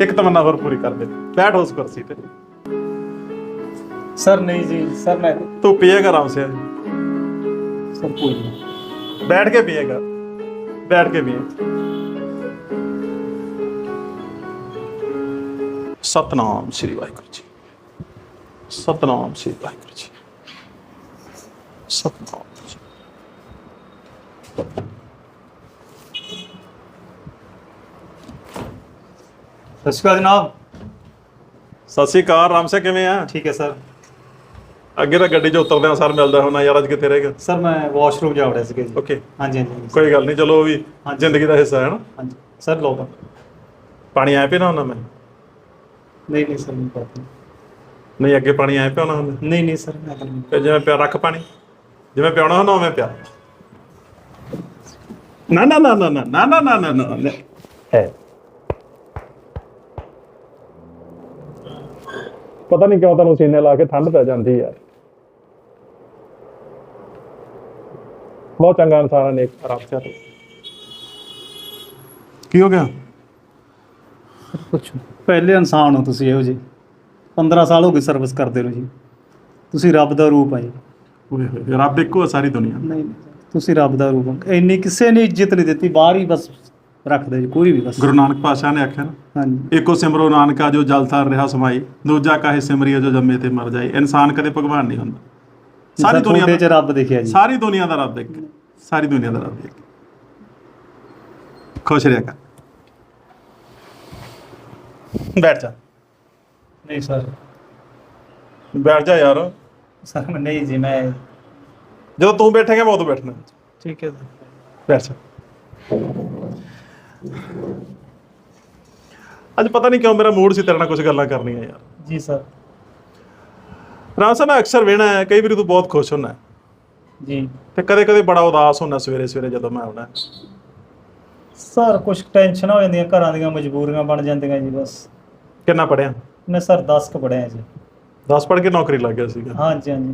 ਇੱਕ ਤਮੰਨਾ ਹੋਰ ਪੂਰੀ ਕਰ ਦੇ ਬੈਠ ਉਸ ਕੁਰਸੀ ਤੇ सर नहीं जी सर मैं तू पिएगा आराम से सर कोई नहीं बैठ के पिएगा बैठ के पिए ਸਤਨਾਮ ਸ੍ਰੀ ਵਾਹਿਗੁਰੂ ਜੀ ਸਤਨਾਮ ਸ੍ਰੀ ਵਾਹਿਗੁਰੂ ਜੀ ਸਤਿ ਸ਼੍ਰੀ ਅਕਾਲ ਜਨਾਬ ਸਤਿ ਸ਼੍ਰੀ ਅਕਾਲ ਰਾਮ ਸੇ ਕਿਵੇਂ ਆ ਠੀਕ ਹੈ ਸਰ ਅੱਗੇ ਤਾਂ ਗੱਡੀ 'ਚ ਉਤਰਦੇ ਆ ਸਰ ਮਿਲਦਾ ਹੋਣਾ ਯਾਰ ਅੱਜ ਕਿੱਥੇ ਰਹਿ ਸਰ ਮੈਂ ਵਾਸ਼ਰੂਮ ਜਾ ਵੜਿਆ ਸੀਗਾ ਜੀ ਓਕੇ ਹਾਂਜੀ ਹਾਂਜੀ ਕੋਈ ਗੱਲ ਨਹੀਂ ਚਲੋ ਉਹ ਵੀ ਜ਼ਿੰਦਗੀ ਦਾ ਹਿੱਸਾ ਹੈ ਨਾ ਹਾਂਜੀ ਸਰ ਲਓ ਪਾਣੀ ਆਇਆ ਪੀਣਾ ਹੁੰਦਾ ਮੈਂ ਨਹੀਂ ਨਹੀਂ ਸਰ ਨਹੀਂ ਪਤਾ ਨਹੀਂ ਅੱਗੇ ਪਾਣੀ ਆਇਆ ਪਿਆ ਹੁੰਦਾ ਨਹੀਂ ਨਹੀਂ ਸਰ ਮੈਂ ਤਾਂ ਜਿਵੇਂ ਪਿਆ ਰੱਖ ਪਾਣੀ ਜਿਵੇਂ ਪਿਆਉਣਾ ਹੁੰਦਾ ਉਵੇਂ ਪਿਆ ਨਾ ਨਾ ਨਾ ਨਾ ਨਾ ਨਾ ਨਾ ਨਾ ਨਾ ਹੈ ਪਤਾ ਨਹੀਂ ਕਿਉਂ ਤੁਹਾਨੂੰ ਸੀਨੇ ਲਾ ਕੇ ਠੰਡ ਪੈ ਜਾਂਦੀ ਯਾਰ ਬਹੁਤ ਚੰਗਾ ਇਨਸਾਨ ਹੈ ਨੇਕ ਆਰਾਮ ਸੇ ਕੀ ਹੋ ਗਿਆ? ਕੁਛ ਪਹਿਲੇ ਇਨਸਾਨ ਹੋ ਤੁਸੀਂ ਇਹੋ ਜੀ 15 ਸਾਲ ਹੋ ਗਏ ਸਰਵਿਸ ਕਰਦੇ ਰਹੋ ਜੀ। ਤੁਸੀਂ ਰੱਬ ਦਾ ਰੂਪ ਆ ਜੀ ਓਏ ਹੋਏ ਰੱਬ ਇੱਕੋ ਹੈ ਸਾਰੀ ਦੁਨੀਆ। ਨਹੀਂ ਨਹੀਂ, ਤੁਸੀਂ ਰੱਬ ਦਾ ਰੂਪ ਹੋ ਇੰਨੀ ਕਿਸੇ ਨੇ ਇੱਜ਼ਤ ਨਹੀਂ ਦਿੱਤੀ ਬਾਹਰ ਹੀ ਬਸ ਰੱਖਦੇ ਜੀ ਕੋਈ ਵੀ ਬਸ। ਗੁਰੂ ਨਾਨਕ ਪਾਤਸ਼ਾਹ ਨੇ ਆਖਿਆ ਨਾ। ਹਾਂਜੀ। ਇੱਕੋ ਸਿਮਰੋ ਨਾਨਕਾ ਜੋ ਜਲ ਥਾਰ ਰਿਹਾ ਸਮਾਈ ਦੂਜਾ ਕਾਹੇ ਸਿਮਰਿਆ ਜੋ ਜੰਮੇ ਤੇ ਮਰ ਜਾਏ। ਇਨਸਾਨ ਕਦੇ ਭਗਵਾਨ ਨਹੀਂ ਹੁੰਦਾ। ਸਾਰੀ ਦੁਨੀਆ ਤੁਹਾਡੇ ਚ ਦਾ ਰੱਬ ਦਿਖਿਆ ਜੀ। ਸਾਰੀ ਦੁਨੀਆ ਦਾ ਰੱਬ ਇੱਕ ਸਾਰੀ ਦੁਨੀਆ ਦਾ ਰੱਬ ਇੱਕ ਖੁਸ਼ ਰਿਹਾ ਕਰ ਬੈਠ ਜਾ। ਨਹੀਂ ਸਰ। ਬੈਠ ਜਾ ਯਾਰ। ਸਰ ਮੈਂ ਨਹੀਂ ਜੀ ਮੈਂ ਜਦੋਂ ਤੂੰ ਬੈਠੇਗਾ ਮੈਂ ਉਦੋਂ ਬੈਠਣਾ। ਠੀਕ ਹੈ ਸਰ। ਬੈਠ ਜਾ। ਅੱਜ ਪਤਾ ਨਹੀਂ ਕਿਉਂ ਮੇਰਾ ਮੂਡ ਸੀ ਤੇਰੇ ਨਾਲ ਕੁਝ ਗੱਲਾਂ ਕਰਨੀਆਂ ਯਾਰ। ਜੀ ਸਰ ਰਾਸਾ ਮੈਂ ਅਕਸਰ ਵੇਣਾ ਹੈ ਕਈ ਵਾਰੀ ਤੂੰ ਬਹੁਤ ਖੁਸ਼ ਹੁੰਦਾ ਜੀ। ਤੇ ਕਦੇ ਕਦੇ ਬੜਾ ਉਦਾਸ ਹੁੰਦਾ ਸਵੇਰੇ ਸਵੇਰੇ ਜਦੋਂ ਮੈਂ ਆਉਣਾ ਸਰ ਕੁਝ ਟੈਨਸ਼ਨ ਹੋ ਜਾਂਦੀਆਂ ਘਰਾਂ ਦੀਆਂ ਮਜਬੂਰੀਆਂ ਬਣ ਜਾਂਦੀਆਂ ਜੀ ਬਸ। ਕਿੰਨਾ ਪੜਿਆ ਮੈਂ ਸਰ 10 ਕ ਪੜਿਆ ਜੀ। 10 ਪੜ ਕੇ ਨੌਕਰੀ ਲੱਗ ਗਿਆ ਸੀਗਾ। ਹਾਂਜੀ ਹਾਂਜੀ।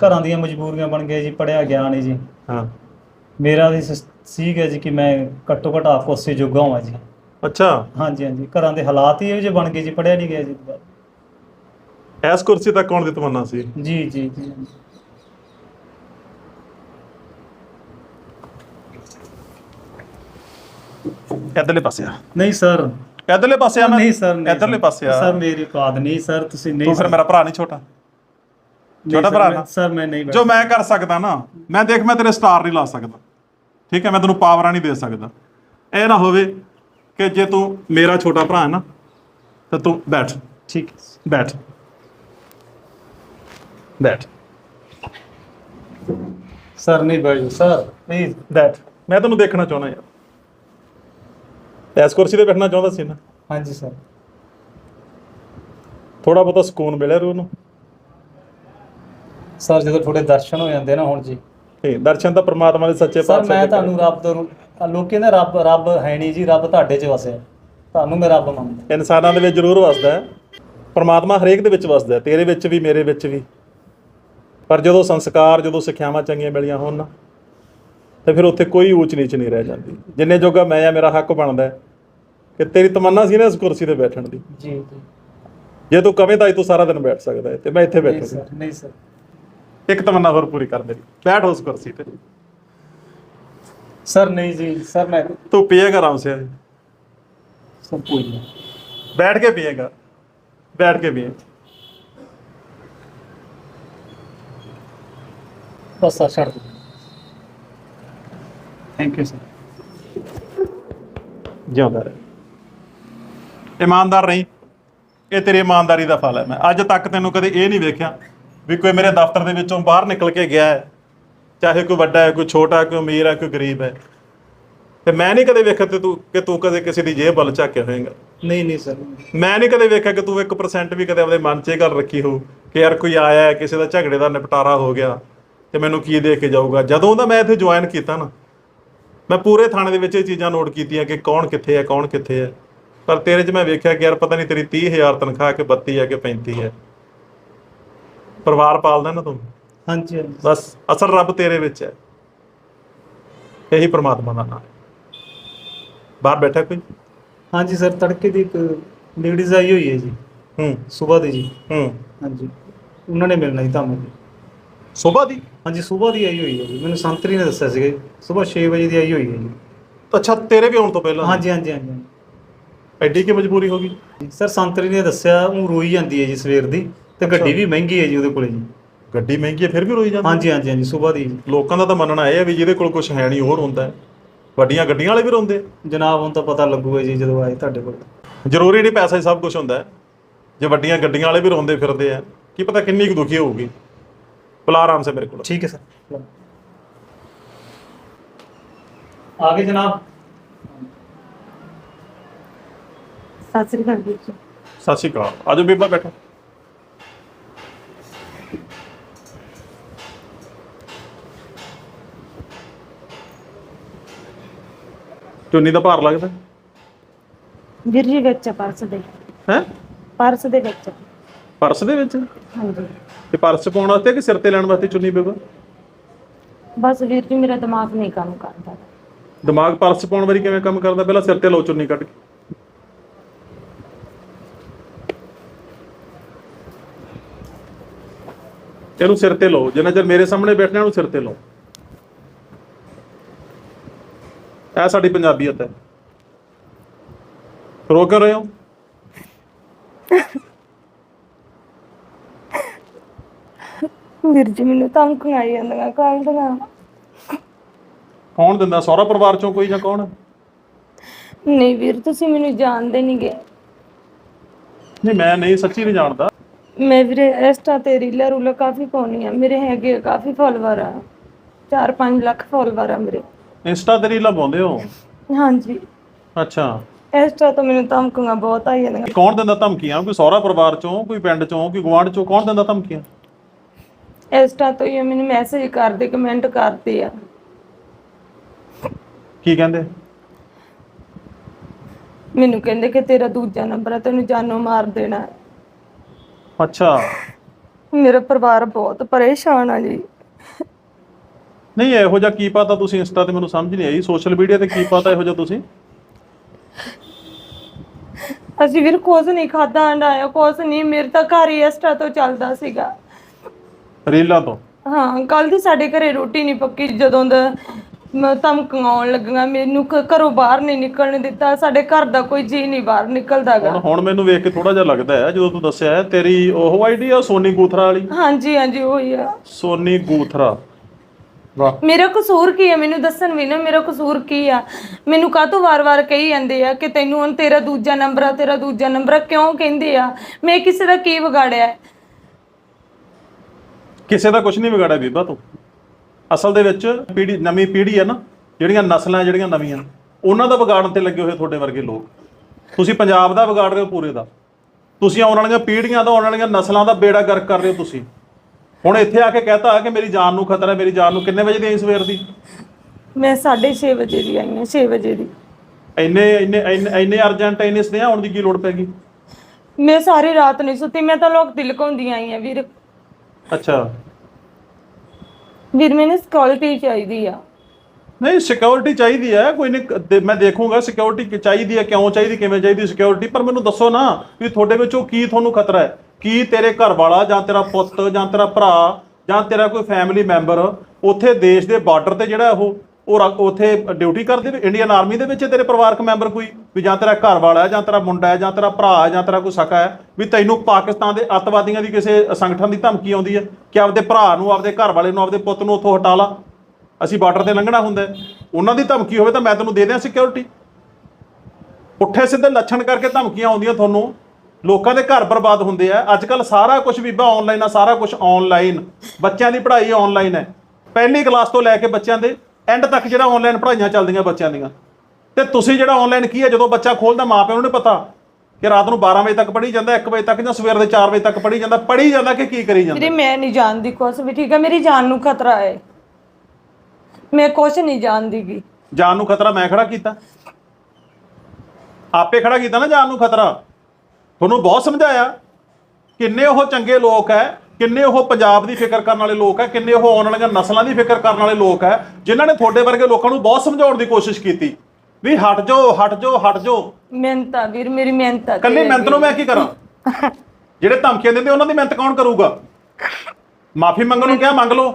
ਘਰਾਂ ਦੀਆਂ ਮਜਬੂਰੀਆਂ ਬਣ ਗਈਆਂ ਜੀ ਪੜਿਆ ਗਿਆ ਨਹੀਂ ਜੀ। ਹਾਂ। ਮੇਰਾ ਵੀ ਸਿਸ- ਸੀਗਾ ਜੀ ਕਿ ਮੈਂ ਘੱਟੋ ਘੱਟ ਆਪ ਕੋਸੇ ਜੋਗਾ ਹਾਂ ਜੀ। ਅੱਛਾ। ਹਾਂਜੀ ਹਾਂਜੀ। ਘਰਾਂ ਦੇ ਹਾਲਾਤ ਹੀ ਇਹੋ ਜਿਹੇ ਬਣ ਗਏ ਜੀ ਪੜਿਆ ਨਹੀਂ ਗਿਆ ਜੀ। ਦੁਬਾਰਾ। ਐਸ ਕੁਰਸੀ ਤੱਕ ਆਉਣ ਦੀ ਤਮੰਨਾ ਸੀ। ਜੀ ਜੀ ਜੀ। ਇਧਰਲੇ ਪਾਸੇ ਆ। ਨਹੀਂ ਸਰ। ਇਧਰਲੇ ਪਾਸੇ ਆ ਮੈਂ। ਨਹੀਂ ਸਰ ਨਹੀਂ ਇਧਰਲੇ। ਪਾਸੇ ਆ। ਸਰ ਮੇਰੀ ਔਕਾਤ ਨਹੀਂ ਸਰ। ਤੁਸੀਂ ਨਹੀਂ ਤੂੰ ਫਿਰ। ਮੇਰਾ ਭਰਾ ਨਹੀਂ ਛੋਟਾ। ਛੋਟਾ ਭਰਾ ਨਾ। ਸਰ ਮੈਂ ਨਹੀਂ ਜੋ ਮੈਂ ਕਰ ਸਕਦਾ ਨਾ ਮੈਂ ਦੇਖ ਮੈਂ ਤੇਰੇ ਸਟਾਰ ਨਹੀਂ ਲਾ ਸਕਦਾ। ਠੀਕ ਹੈ ਮੈਂ ਤੈਨੂੰ ਪਾਵਰਾਂ ਨਹੀਂ ਦੇ ਸਕਦਾ। ਇਹ ਨਾ ਹੋਵੇ ਕਿ ਜੇ ਤੂੰ ਮੇਰਾ ਛੋਟਾ ਭਰਾ ਹੈ ਨਾ ਤਾਂ ਤੂੰ ਬੈਠ। ਠੀਕ। ਬੈਠ। ਬੈਠ। ਸਰ ਨਹੀਂ ਬੈਠੋ। ਸਰ ਪਲੀਜ਼ ਬੈਠ। ਮੈਂ ਤੈਨੂੰ ਦੇਖਣਾ ਚਾਹੁੰਦਾ ਯਾਰ। ਐਸ ਕੁਰਸੀ ਤੇ ਬੈਠਣਾ ਚਾਹੁੰਦਾ ਸੀ ਨਾ। ਹਾਂਜੀ ਸਰ। ਥੋੜਾ ਬਹੁਤਾ ਸਕੂਨ ਮਿਲਿਆ ਰੂ ਨੂੰ। ਸਰ ਜਦੋਂ ਤੁਹਾਡੇ ਦਰਸ਼ਨ ਹੋ ਜਾਂਦੇ ਨਾ ਹੁਣ ਜੀ। ਤੇ ਦਰਸ਼ਨ ਤਾਂ ਪ੍ਰਮਾਤਮਾ ਦੇ ਸੱਚੇ ਸਰ ਪਾਤਸ਼ਾਹ ਮੈਂ ਦੇ ਤੁਹਾਨੂੰ ਰੱਬ ਰੂਪ ਲੋਕੀ ਨੇ ਰੱਬ ਰੱਬ ਹੈ ਨਹੀਂ ਜੀ ਰੱਬ ਤੁਹਾਡੇ 'ਚ ਵਸਿਆ। ਤੁਹਾਨੂੰ ਮੈਂ ਰੱਬ ਮੰਨਦਾ। ਇਨਸਾਨਾਂ ਦੇ ਵਿੱਚ ਜ਼ਰੂਰ ਵਸਦਾ ਹੈ। ਪਰਮਾਤਮਾ ਹਰੇਕ ਦੇ ਵਿੱਚ ਵਸਦਾ ਹੈ ਤੇਰੇ ਵਿੱਚ ਵੀ ਮੇਰੇ ਵਿੱਚ ਵੀ। ਪਰ ਜਦੋਂ ਸੰਸਕਾਰ ਜਦੋਂ ਸਿੱਖਿਆਵਾਂ ਚੰਗੀਆਂ ਮਿਲੀਆਂ ਹੋਣ ਨਾ ਤੇ ਫਿਰ ਉੱਥੇ ਕੋਈ ਊਚ ਨੀਚ ਨਹੀਂ ਰਹਿ ਜਾਂਦੀ। ਜਿੰਨੇ ਜੋਗਾ ਮੈਂ ਆ ਮੇਰਾ ਹੱਕ ਬਣਦਾ ਹੈ ਕਿ ਤੇਰੀ ਤਮੰਨਾ ਸੀ ਨਾ ਇਸ ਕੁਰਸੀ ਤੇ ਬੈਠਣ ਦੀ। ਜੀ ਜੀ। ਜੇ ਤੂੰ ਕਵੇਂ ਤਾਂ ਅੱਜ ਤੂੰ ਸਾਰਾ ਦਿਨ ਬੈਠ ਸਕਦਾ ਹੈ ਤੇ ਮੈਂ ਇੱਥੇ ਨਹੀਂ ਬੈਠੂਗਾ। ਸਰ ਨਹੀਂ ਸਰ। ਇੱਕ ਤਮੰਨਾ ਹੋਰ ਪੂਰੀ ਕਰ ਮੇਰੀ ਬੈਠ ਉਸ ਕੁਰਸੀ ਤੇ ਸਰ ਨਹੀਂ ਜੀ ਸਰ ਮੈਂ ਤੂੰ ਪੀਏਗਾ ਆਰਾਮ ਸੇ ਸਰ ਕੋਈ ਨਹੀਂ बैठ के पिएगा बैठ के पिए ਬਸ ਸਰ ਛੱਡ ਦਿਓ ਥੈਂਕ ਯੂ ਸਰ ਜਿਉਂਦਾ ਰਹੇ ਇਮਾਨਦਾਰ ਰਹੀ ਇਹ ਤੇਰੀ ਇਮਾਨਦਾਰੀ ਦਾ ਫਲ ਹੈ ਮੈਂ ਅੱਜ ਤੱਕ ਤੈਨੂੰ ਕਦੇ ਇਹ ਨਹੀਂ ਵੇਖਿਆ ਵੀ ਕੋਈ ਮੇਰੇ ਦਫ਼ਤਰ ਦੇ ਵਿੱਚੋਂ ਬਾਹਰ ਨਿਕਲ ਕੇ ਗਿਆ ਹੈ ਚਾਹੇ ਕੋਈ ਵੱਡਾ ਹੈ ਕੋਈ ਛੋਟਾ ਹੈ, ਕੋਈ ਅਮੀਰ ਹੈ ਕੋਈ ਗਰੀਬ ਹੈ। ਤੇ ਮੈਂ ਨਹੀਂ ਕਦੇ ਵੇਖਿਆ ਤੇ ਤੂੰ ਕਿ ਤੂੰ ਕਦੇ ਕਿਸੇ ਦੀ ਜੇਬ ਵੱਲ ਝਾਕਿਆ ਹੋਏਗਾ। ਨਹੀਂ ਨਹੀਂ ਸਰ। ਮੈਂ ਨਹੀਂ ਕਦੇ ਵੇਖਿਆ ਕਿ ਤੂੰ 1% ਵੀ ਕਦੇ ਆਪਣੇ ਮਨ 'ਚ ਇਹ ਗੱਲ ਰੱਖੀ ਹੋ ਕਿ ਯਾਰ ਕੋਈ ਆਇਆ ਹੈ ਕਿਸੇ ਦਾ ਝਗੜੇ ਦਾ ਨਿਪਟਾਰਾ ਹੋ ਗਿਆ ਤੇ ਮੈਨੂੰ ਕੀ ਦੇ ਕੇ ਜਾਊਗਾ। ਜਦੋਂ ਦਾ ਮੈਂ ਇੱਥੇ ਜੁਆਇਨ ਕੀਤਾ ਨਾ ਮੈਂ ਪੂਰੇ ਥਾਣੇ ਦੇ ਵਿੱਚ ਇਹ ਚੀਜ਼ਾਂ ਨੋਟ ਕੀਤੀਆਂ ਕਿ ਕੌਣ ਕਿੱਥੇ ਹੈ ਕੌਣ ਕਿੱਥੇ ਹੈ। ਪਰ ਤੇਰੇ 'ਚ ਮੈਂ ਵੇਖਿਆ ਕਿ ਯਾਰ ਪਤਾ ਨਹੀਂ ਤੇਰੀ 30000 ਤਨਖਾਹ ਕਿ 32 ਹੈ ਕਿ 35 ਹੈ। ਪਰਿਵਾਰ ਪਾਲਦਾ ਨਾ ਤੂੰ। ਹਾਂਜੀ ਹਾਂਜੀ। ਬਸ ਅਸਲ ਰੱਬ ਤੇਰੇ ਵਿੱਚ ਹੈ। ਇਹੀ ਪ੍ਰਮਾਤਮਾ ਦਾ ਨਾਮ ਹੈ। ਬਾਹਰ ਬੈਠਾ ਕੋਈ? ਹਾਂਜੀ ਸਰ ਤੜਕੇ ਦੀ ਇੱਕ ਲੇਡੀਜ਼ ਆਈ ਹੋਈ ਹੈ ਜੀ। ਹੂੰ। ਸਵੇਰ ਦੀ ਜੀ। ਹੂੰ। ਹਾਂਜੀ। ਉਹਨਾਂ ਨੇ ਮਿਲਣਾ ਜੀ ਤੁਹਾਨੂੰ ਜੀ। ਸਵੇਰ ਦੀ? ਹਾਂਜੀ ਸਵੇਰ ਦੀ ਆਈ ਹੋਈ ਹੈ ਜੀ। ਮੈਨੂੰ ਸੰਤਰੀ ਨੇ ਦੱਸਿਆ ਸੀਗਾ ਸਵੇਰ 6 ਵਜੇ ਦੀ ਆਈ ਹੋਈ ਹੈ ਜੀ। ਅੱਛਾ ਤੇਰੇ ਵੀ ਆਉਣ ਤੋਂ ਪਹਿਲਾਂ? ਹਾਂਜੀ ਹਾਂਜੀ ਹਾਂਜੀ ਐਡੀ ਕੀ ਮਜਬੂਰੀ ਹੋ ਗਈ। ਸਰ ਸੰਤਰੀ ਨੇ ਦੱਸਿਆ ਉਹ ਰੋਈ ਜਾਂਦੀ ਹੈ ਜੀ ਸਵੇਰ ਦੀ। ਤੇ ਗੱਡੀ ਵੀ ਮਹਿੰਗੀ ਹੈ ਜੀ ਉਹਦੇ ਕੋਲੇ ਜੀ। ਗੱਡੀ ਮਹਿੰਗੀ ਹੈ ਫਿਰ ਵੀ ਰੋਈ ਜਾਂਦੀ ਹਾਂਜੀ ਹਾਂਜੀ ਹਾਂਜੀ ਸਵੇਰ ਦੀ। ਲੋਕਾਂ ਦਾ ਤਾਂ ਮੰਨਣਾ ਇਹ ਹੈ ਵੀ ਜਿਹਦੇ ਕੋਲ ਕੁਝ ਹੈ ਨਹੀਂ ਉਹ ਰੋਂਦਾ ਹੈ। ਵੱਡੀਆਂ ਗੱਡੀਆਂ ਵਾਲੇ ਵੀ ਰੋਂਦੇ। ਆ। ਜਨਾਬ ਹੁਣ ਤਾਂ ਪਤਾ ਲੱਗੂਗਾ ਜੀ ਜਦੋਂ ਆਏ ਤੁਹਾਡੇ ਕੋਲ। ਜ਼ਰੂਰੀ ਨਹੀਂ ਪੈਸਾ ਹੀ ਸਭ ਕੁਝ ਹੁੰਦਾ ਹੈ। ਜੇ ਵੱਡੀਆਂ ਗੱਡੀਆਂ ਵਾਲੇ ਵੀ ਰੋਂਦੇ ਫਿਰਦੇ ਆ ਕੀ ਪਤਾ ਕਿੰਨੀ ਕੁ ਦੁਖੀ ਹੋਊਗੀ। ਬੁਲਾ ਆਰਾਮ ਸੇ ਮੇਰੇ ਕੋਲ। ਠੀਕ ਹੈ ਸਰ। ਆਗੇ ਜਨਾਬ। ਸਤਿ ਸ੍ਰੀ ਅਕਾਲ ਵੀਰ ਜੀ। ਸਤਿ ਸ਼੍ਰੀ ਅਕਾਲ। ਆਜੋ ਬੀਬਾ ਬੈਠੋ। ਚੁੰਨੀ ਦਾ ਭਾਰ ਲੱਗਦਾ? ਵੀਰ ਜੀ ਵਿੱਚ ਆ ਪਰਸ ਦੇ। ਹੈ? ਪਰਸ ਦੇ ਵਿੱਚ। ਪਰਸ ਦੇ ਵਿੱਚ? ਹਾਂਜੀ। ਤੇ ਪਰਸ 'ਚ ਪਾਉਣ ਵਾਸਤੇ ਕਿ ਸਿਰ ਤੇ ਲੈਣ ਵਾਸਤੇ ਚੁੰਨੀ ਬੀਬਾ ਬਸ ਵੀਰ ਜੀ ਮੇਰਾ ਦਿਮਾਗ ਨਹੀਂ ਕੰਮ ਕਰਦਾ। ਦਿਮਾਗ ਪਰਸ 'ਚ ਪਾਉਣ ਵਾਰੀ ਕਿਵੇਂ ਕੰਮ ਕਰਦਾ? ਪਹਿਲਾਂ ਸਿਰ ਤੇ ਲਓ ਚੁੰਨੀ ਕੱਢ ਕੇ। ਇਹਨੂੰ ਸਿਰ ਤੇ ਲਓ। ਜਿੰਨਾ ਚਿਰ ਮੇਰੇ ਸਾਹਮਣੇ ਬੈਠਣਾ ਇਹਨੂੰ ਸਿਰ ਤੇ ਲਓ। ਇਹ ਸਾਡੀ ਪੰਜਾਬੀਅਤ ਹੈ ਰੋ ਕਿਉਂ ਰਹੇ ਹੋ? ਵੀਰ ਜੀ ਮੈਨੂੰ ਧਮਕੀਆਂ ਆਈ ਜਾਂਦੀਆਂ ਕੱਲ ਦੀਆਂ ਕੌਣ ਦਿੰਦਾ? ਸਹੁਰਾ ਪਰਿਵਾਰ ਚੋਂ ਕੋਈ ਜਾਂ ਕੌਣ? ਨਹੀਂ ਵੀਰ ਤੁਸੀਂ ਮੈਨੂੰ ਜਾਣਦੇ ਨਹੀਂਗੇ ਨਹੀਂ ਮੈਂ ਨਹੀਂ ਸੱਚੀ ਨਹੀਂ ਜਾਣਦਾ। ਮੈਂ ਵੀਰੇ ਇੰਸਟਾ ਤੇ ਰੀਲਾਂ ਰੂਲਾਂ ਕਾਫੀ ਪਾਉਣੀ ਆ ਮੇਰੇ ਹੈਗੇ ਆ ਕਾਫੀ ਫਾਲੋਵਰ ਆ। 4-5 ਲੱਖ ਫਾਲੋਵਰ ਆ ਮੇਰੇ। ਇੰਸਟਾ ਤੇ ਰੀਲਾਂ ਪਾਉਂਦੇ ਹੋ? ਹਾਂਜੀ। ਅੱਛਾ। ਇੰਸਟਾ ਤੋਂ ਮੈਨੂੰ ਧਮਕੀਆਂ ਬਹੁਤ ਆਈ ਜਾਂਦੀਆਂ ਕੌਣ ਦਿੰਦਾ ਧਮਕੀਆਂ? ਕੋਈ ਸਹੁਰਾ ਪਰਿਵਾਰ ਚੋਂ ਕੋਈ ਪਿੰਡ ਚੋਂ ਕੋਈ ਗੁਆਂਢ ਚੋਂ ਕੌਣ ਦਿੰਦਾ ਧਮਕੀਆਂ? ਇੰਸਟਾ ਤੋਂ ਹੀ ਮੈਨੂੰ ਮੈਸੇਜ ਕਰਦੇ ਕਮੈਂਟ ਕਰਦੇ ਆ। ਕੀ ਕਹਿੰਦੇ? ਮੈਨੂੰ ਕਹਿੰਦੇ ਕਿ ਤੇਰਾ ਦੂਜਾ ਨੰਬਰ ਆ ਤੈਨੂੰ ਜਾਨੋਂ ਮਾਰ ਦੇਣਾ। ਅੱਛਾ। ਮੇਰਾ ਪਰਿਵਾਰ ਬਹੁਤ ਪਰੇਸ਼ਾਨ ਆ ਜੀ। ਨਹੀਂ ਇਹੋ ਜਿਹਾ ਕੀ ਪਤਾ ਤੁਸੀਂ ਇੰਸਟਾ ਤੇ ਮੈਨੂੰ ਸਮਝ ਨਹੀਂ ਆਈ? ਸੋਸ਼ਲ ਮੀਡੀਆ ਤੇ ਕੀ ਪਤਾ ਇਹੋ ਜਿਹਾ ਤੁਸੀਂ? ਅਸੀਂ ਵੀਰ ਕੁਝ ਨਹੀਂ ਖਾਦਾ ਹੰਡਾਇਆ ਕੁਝ ਨਹੀਂ। ਮੇਰੇ ਤਾਂ ਘਰ ਹੀ ਐਸਟਰਾ ਤੋਂ ਚੱਲਦਾ ਸੀਗਾ। ਰੀਲਾਂ ਤੋਂ? ਹਾਂ ਕੱਲ ਦੀ ਸਾਡੇ ਘਰੇ ਰੋਟੀ ਨਹੀਂ ਪੱਕੀ। ਜਦੋਂ ਦਾ ਮ- ਧਮਕੀਆਂ ਆਉਣ ਲੱਗੀਆਂ ਮੈਨੂੰ ਘ- ਘਰੋਂ ਬਾਹਰ ਨਹੀਂ ਨਿਕਲਣ ਦਿੱਤਾ। ਸਾਡੇ ਘਰ ਦਾ ਕੋਈ ਜੀ ਨਹੀਂ ਬਾਹਰ ਨਿਕਲਦਾਗਾ। ਹੁਣ ਹੁਣ ਮੈਨੂੰ ਵੇਖ ਕੇ ਥੋੜਾ ਜਿਹਾ ਲੱਗਦਾ ਹੈ ਜਦੋਂ ਤੂੰ ਦੱਸਿਆ ਹੈ, ਤੇਰੀ ਉਹ ਆਈਡੀ ਆ ਸੋਨੀ ਗੂਥਰਾ ਵਾਲੀ? ਹਾਂਜੀ ਹਾਂਜੀ ਉਹੀ ਆ। ਸੋਨੀ ਗੂਥਰਾ। ਵਾਹ। ਮੇਰਾ ਕਸੂਰ ਕੀ ਹੈ ਮੈਨੂੰ ਦੱਸਣ ਵੀ ਨਾ ਮੇਰਾ ਕਸੂਰ ਕੀ ਆ? ਮੈਨੂੰ ਕਾਹਤੋਂ ਵਾਰ-ਵਾਰ ਕਹੀ ਜਾਂਦੇ ਆ ਕਿ ਤੈਨੂੰ ਹੁਣ ਤੇਰਾ ਦੂਜਾ ਨੰਬਰ ਆ ਤੇਰਾ ਦੂਜਾ ਨੰਬਰ ਆ ਕਿਉਂ ਕਹਿੰਦੇ ਆ? ਮੈਂ ਕਿਸੇ ਦਾ ਕੀ ਵਿਗਾੜਿਆ? ਹੈ? ਕਿਸੇ ਦਾ ਕੁਝ ਨਹੀਂ ਵਿਗਾੜਿਆ ਬੀਬਾ ਤੂੰ। ਅਸਲ ਦੇ ਵਿੱਚ ਪੀੜੀ ਨਵੀਂ ਪੀੜ੍ਹੀ ਹੈ ਨਾ ਜਿਹੜੀਆਂ ਨਸਲਾਂ ਜਿਹੜੀਆਂ ਨਵੀਆਂ ਉਹਨਾਂ ਦਾ ਵਿਗਾੜਨ ਤੇ ਲੱਗੇ ਹੋਏ ਤੁਹਾਡੇ ਵਰਗੇ ਲੋਕ। ਤੁਸੀਂ ਪੰਜਾਬ ਦਾ ਵਿਗਾੜ ਰਹੇ ਹੋ ਪੂਰੇ ਦਾ। ਤੁਸੀਂ ਆਉਣ ਵਾਲੀਆਂ ਪੀੜ੍ਹੀਆਂ ਦਾ ਆਉਣ ਵਾਲੀਆਂ ਨਸਲਾਂ ਦਾ ਬੇੜਾ ਗਰਕ ਕਰ ਰਹੇ ਹੋ ਤੁਸੀਂ। ਹੁਣ ਇੱਥੇ ਆ ਕੇ ਕਹਤਾ ਕਿ ਮੇਰੀ ਜਾਨ ਨੂੰ ਖਤਰਾ ਹੈ ਮੇਰੀ ਜਾਨ ਨੂੰ ਕਿੰਨੇ ਵਜੇ ਦੀ ਆਈ ਸਵੇਰ ਦੀ? ਮੈਂ 6:30 ਵਜੇ ਦੀ ਆਈ ਹਾਂ 6 ਵਜੇ ਦੀ। ਇੰਨੇ ਇੰਨੇ ਇੰਨੇ- ਇੰਨੇ ਅਰਜੈਂਟ ਇੰਨੇ ਸਨੇਹਾ ਆਉਣ ਦੀ ਕੀ ਲੋੜ ਪੈ ਗਈ? ਮੈਂ ਸਾਰੀ ਰਾਤ ਨਹੀਂ ਸੁੱਤੀ ਮੈਂ ਤਾਂ ਲੋਕ ਤਿਲਕਾਉਂਦੀ ਆਈ ਆ ਵੀਰ। ਅੱਛਾ। ਵੀਰ ਮੈਨੂੰ ਸਕਿਉਰਿਟੀ ਚਾਹੀਦੀ ਆ। ਨਹੀਂ ਸਿਕਿਉਰਿਟੀ ਚਾਹੀਦੀ ਹੈ ਕੋਈ ਨਹੀਂ ਦੇ- ਮੈਂ ਦੇਖੂੰਗਾ ਸਿਕਿਉਰਿਟੀ ਚਾਹੀਦੀ ਹੈ ਕਿਉਂ ਚਾਹੀਦੀ ਕਿਵੇਂ ਚਾਹੀਦੀ ਸਿਕਿਉਰਿਟੀ ਪਰ ਮੈਨੂੰ ਦੱਸੋ ਨਾ ਵੀ ਤੁਹਾਡੇ ਵਿੱਚੋਂ ਕੀ ਤੁਹਾਨੂੰ ਖਤਰਾ ਹੈ? ਕੀ ਤੇਰੇ ਘਰ ਵਾਲਾ ਜਾਂ ਤੇਰਾ ਪੁੱਤ ਜਾਂ ਤੇਰਾ ਭਰਾ ਜਾਂ ਤੇਰਾ ਕੋਈ ਫੈਮਿਲੀ ਮੈਂਬਰ ਉੱਥੇ ਦੇਸ਼ ਦੇ ਬਾਰਡਰ ਤੇ ਜਿਹੜਾ ਉਹ ਉਹ ਉੱਥੇ ਡਿਊਟੀ ਕਰਦੇ ਵੀ ਇੰਡੀਅਨ ਆਰਮੀ ਦੇ ਵਿੱਚ ਤੇਰੇ ਪਰਿਵਾਰਕ ਮੈਂਬਰ ਕੋਈ? ਵੀ ਜਾਂ ਤੇਰਾ ਘਰ ਵਾਲਾ ਜਾਂ ਤੇਰਾ ਮੁੰਡਾ ਹੈ ਜਾਂ ਤੇਰਾ ਭਰਾ ਹੈ ਜਾਂ ਤੇਰਾ ਕੋਈ ਸਕਾ ਹੈ? ਵੀ ਤੈਨੂੰ ਪਾਕਿਸਤਾਨ ਦੇ ਅੱਤਵਾਦੀਆਂ ਦੀ ਕਿਸੇ ਸੰਗਠਨ ਦੀ ਧਮਕੀ ਆਉਂਦੀ ਹੈ ਕਿ ਆਪਦੇ ਭਰਾ ਨੂੰ, ਆਪਦੇ ਘਰ ਵਾਲੇ ਨੂੰ, ਆਪਦੇ ਪੁੱਤ ਨੂੰ ਉੱਥੋਂ ਹਟਾ ਲਾ? ਅਸੀਂ ਬਾਰਡਰ ਤੇ ਲੰਘਣਾ ਹੁੰਦਾ ਉਹਨਾਂ ਦੀ ਧਮਕੀ ਹੋਵੇ ਤਾਂ ਮੈਂ ਤੈਨੂੰ ਦੇ ਦਿਆਂ ਸਿਕਿਉਰਿਟੀ ਪੁੱਠੇ ਸਿੱਧੇ ਲੱਛਣ ਕਰਕੇ ਧਮਕੀਆਂ ਆਉਂਦੀਆਂ ਤੁਹਾਨੂੰ। ਲੋਕਾਂ ਦੇ ਘਰ ਬਰਬਾਦ ਹੁੰਦੇ ਆ। ਅੱਜ ਕੱਲ ਸਾਰਾ ਕੁਝ ਬੀਬਾ ਆਨਲਾਈਨ ਆ ਸਾਰਾ ਕੁਝ ਆਨਲਾਈਨ ਬੱਚਿਆਂ ਦੀ ਪੜ੍ਹਾਈ ਆਨਲਾਈਨ ਹੈ। ਪਹਿਲੀ ਕਲਾਸ ਤੋਂ ਲੈ ਕੇ ਬੱਚਿਆਂ ਦੇ ਐਂਡ ਤੱਕ ਜਿਹੜਾ ਆਨਲਾਈਨ ਪੜ੍ਹਾਈਆਂ ਚੱਲਦੀਆਂ ਬੱਚਿਆਂ ਦੀਆਂ। ਤੇ ਤੁਸੀਂ ਜਿਹੜਾ ਆਨਲਾਈਨ ਕੀ ਹੈ ਜਦੋਂ ਬੱਚਾ ਖੋਲਦਾ ਮਾਪਿਆਂ ਨੂੰ ਨਹੀਂ ਪਤਾ ਕਿ ਰਾਤ ਨੂੰ 12 ਵਜੇ ਤੱਕ ਪੜ੍ਹੀ ਜਾਂਦਾ 1 ਵਜੇ ਤੱਕ ਜਾਂ ਸਵੇਰ ਦੇ 4 ਵਜੇ ਤੱਕ ਪੜ੍ਹੀ ਜਾਂਦਾ ਪੜ੍ਹੀ ਜਾਂਦਾ ਕਿ ਕੀ ਕਰੀ ਜਾਂਦਾ? ਵੀਰੇ ਮੈਂ ਨਹੀਂ ਜਾਣਦੀ ਕੁਛ ਵੀ ਠੀਕ ਹੈ? ਮੇਰੀ ਜਾਨ ਨੂੰ ਖਤਰਾ ਹੈ। ਮੈਂ ਕੁਛ ਨਹੀਂ ਜਾਣਦੀ ਗੀ ਜਾਨ ਨੂੰ ਖਤਰਾ ਮੈਂ ਖੜਾ ਕੀਤਾ। ਆਪੇ ਖੜਾ ਕੀਤਾ ਨਾ ਜਾਨ ਨੂੰ ਖਤਰਾ? ਤੁਹਾਨੂੰ ਬਹੁਤ ਸਮਝਾਇਆ। ਕਿੰਨੇ ਉਹ ਚੰਗੇ ਲੋਕ ਹੈ ਕਿੰਨੇ ਉਹ ਪੰਜਾਬ ਦੀ ਫਿਕਰ ਕਰਨ ਵਾਲੇ ਲੋਕ ਹੈ ਕਿੰਨੇ ਉਹ ਆਉਣ ਵਾਲੀਆਂ ਨਸਲਾਂ ਦੀ ਫਿਕਰ ਕਰਨ ਵਾਲੇ ਲੋਕ ਹੈ ਜਿਨ੍ਹਾਂ ਨੇ ਤੁਹਾਡੇ ਵਰਗੇ ਲੋਕਾਂ ਨੂੰ ਬਹੁਤ ਸਮਝਾਉਣ ਦੀ ਕੋਸ਼ਿਸ਼ ਕੀਤੀ। ਵੀ ਹਟ ਜਾਓ ਹਟ ਜਾਓ ਹਟ ਜਾਓ ਮਿਹਨਤ ਵੀਰ ਮੇਰੀ ਮਿਹਨਤ ਕੱਲੀ ਮਿਹਨਤ ਨੂੰ ਮੈਂ ਕੀ ਕਰਾਂ? ਜਿਹੜੇ ਧਮਕੀਆਂ ਦਿੰਦੇ ਉਹਨਾਂ ਦੀ ਮਿਹਨਤ ਕੌਣ ਕਰੂਗਾ? ਮਾਫੀ ਮੰਗਣ ਨੂੰ ਕਿਹਾ ਮੰਗ ਲਓ।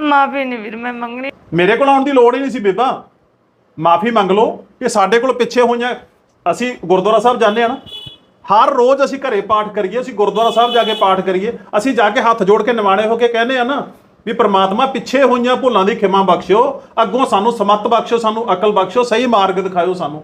ਮਾਫੀ ਨਹੀਂ ਵੀਰ ਮੈਂ ਮੰਗਣੀ। ਮੇਰੇ ਕੋਲ ਆਉਣ ਦੀ ਲੋੜ ਹੀ ਨਹੀਂ ਸੀ ਬੇਬਾ। ਮਾਫੀ ਮੰਗ ਲਓ ਕਿ ਸਾਡੇ ਕੋਲ ਪਿੱਛੇ ਹੋਈਆਂ ਅਸੀਂ ਗੁਰਦੁਆਰਾ ਸਾਹਿਬ ਜਾਂਦੇ ਆ ਨਾ। ਹਰ ਰੋਜ਼ ਅਸੀਂ ਘਰੇ ਪਾਠ ਕਰੀਏ, ਅਸੀਂ ਗੁਰਦੁਆਰਾ ਸਾਹਿਬ ਜਾ ਕੇ ਪਾਠ ਕਰੀਏ, ਅਸੀਂ ਜਾ ਕੇ ਹੱਥ ਜੋੜ ਕੇ ਨਿਵਾਣੇ ਹੋ ਕੇ ਕਹਿੰਦੇ ਆ ਨਾ ਵੀ ਪ੍ਰਮਾਤਮਾ ਪਿੱਛੇ ਹੋਈਆਂ ਭੁੱਲਾਂ ਦੀ ਖਿਮਾ ਬਖਸ਼ਿਓ, ਅੱਗੋਂ ਸਾਨੂੰ ਸਮੱਤ ਬਖਸ਼ਿਓ, ਸਾਨੂੰ ਅਕਲ ਬਖਸ਼ਿਓ, ਸਹੀ ਮਾਰਗ ਦਿਖਾਇਓ ਸਾਨੂੰ।